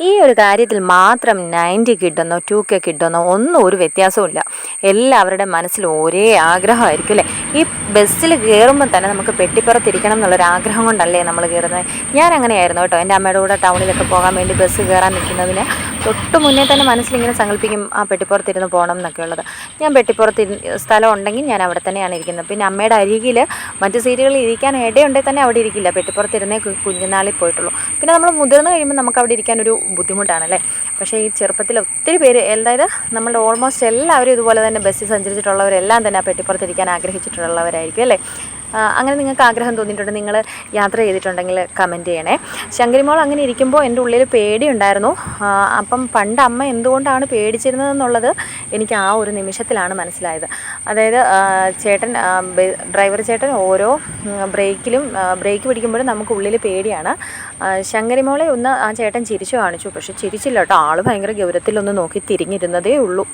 ഈ ഒരു കാര്യത്തിൽ മാത്രം നയന്റി കിട്ടുന്നോ ടു കെ കിട്ടുന്നോ ഒന്നും ഒരു വ്യത്യാസവും ഇല്ല എല്ലാവരുടെ മനസ്സിൽ ഒരേ ആഗ്രഹമായിരിക്കും അല്ലേ? ഈ ബസ്സിൽ കയറുമ്പോൾ തന്നെ നമുക്ക് പെട്ടിപ്പുറത്തിരിക്കണം എന്നുള്ളൊരു ആഗ്രഹം കൊണ്ടല്ലേ നമ്മൾ കയറുന്നത്? ഞാൻ അങ്ങനെയായിരുന്നു കേട്ടോ. എന്റെ അമ്മയുടെ കൂടെ ടൗണിലൊക്കെ പോകാൻ വേണ്ടി ബസ് കയറാൻ നിൽക്കുന്നതിന്. തൊട്ട് മുന്നേ തന്നെ മനസ്സിലിങ്ങനെ സങ്കല്പിക്കും ആ പെട്ടിപ്പുറത്തിരുന്ന് പോകണം എന്നൊക്കെ ഉള്ളത്. ഞാൻ പെട്ടിപ്പുറത്ത് സ്ഥലം ഉണ്ടെങ്കിൽ ഞാൻ അവിടെ തന്നെയാണ് ഇരിക്കുന്നത്. പിന്നെ അമ്മയുടെ അരികിൽ മറ്റ് സീറ്റുകളിൽ ഇരിക്കാൻ ഇടയുണ്ടെങ്കിൽ തന്നെ അവിടെ ഇരിക്കില്ല. പെട്ടിപ്പുറത്തിരുന്നേ കുഞ്ഞുനാളിൽ പോയിട്ടുള്ളൂ. പിന്നെ നമ്മൾ മുതിർന്ന് കഴിയുമ്പോൾ നമുക്ക് അവിടെ ഇരിക്കാനൊരു ബുദ്ധിമുട്ടാണല്ലേ? പക്ഷേ ഈ ചെറുപ്പത്തിൽ ഒത്തിരി പേര് അതായത് നമ്മളുടെ ഓൾമോസ്റ്റ് എല്ലാവരും ഇതുപോലെ തന്നെ ബസ്സിൽ സഞ്ചരിച്ചിട്ടുള്ളവരെല്ലാം തന്നെ ആ പെട്ടിപ്പുറത്തിരിക്കാൻ ആഗ്രഹിച്ചിട്ടുള്ളവരായിരിക്കും അല്ലേ? അങ്ങനെ നിങ്ങൾക്ക് ആഗ്രഹം തോന്നിയിട്ടുണ്ട് നിങ്ങൾ യാത്ര ചെയ്തിട്ടുണ്ടെങ്കിൽ കമന്റ് ചെയ്യണേ. ശങ്കരിമോൾ അങ്ങനെ ഇരിക്കുമ്പോൾ എന്റെ ഉള്ളിൽ പേടിയുണ്ടായിരുന്നു. അപ്പം പണ്ട് അമ്മ എന്തുകൊണ്ടാണ് പേടിച്ചിരുന്നതെന്നുള്ളത് എനിക്ക് ആ ഒരു നിമിഷത്തിലാണ് മനസ്സിലായത്. അതായത് ചേട്ടൻ ഡ്രൈവർ ചേട്ടൻ ഓരോ ബ്രേക്കിലും ബ്രേക്ക് പിടിക്കുമ്പോഴും നമുക്ക് ഉള്ളിൽ പേടിയാണ്. ശങ്കരിമോളെ ഒന്ന് ആ ചേട്ടൻ ചിരിച്ചു കാണിച്ചു. പക്ഷെ ചിരിച്ചില്ല കേട്ടോ. ആൾ ഭയങ്കര ഗൗരവത്തിലൊന്ന് നോക്കി തിരിഞ്ഞിരുന്നതേ ഉള്ളൂ.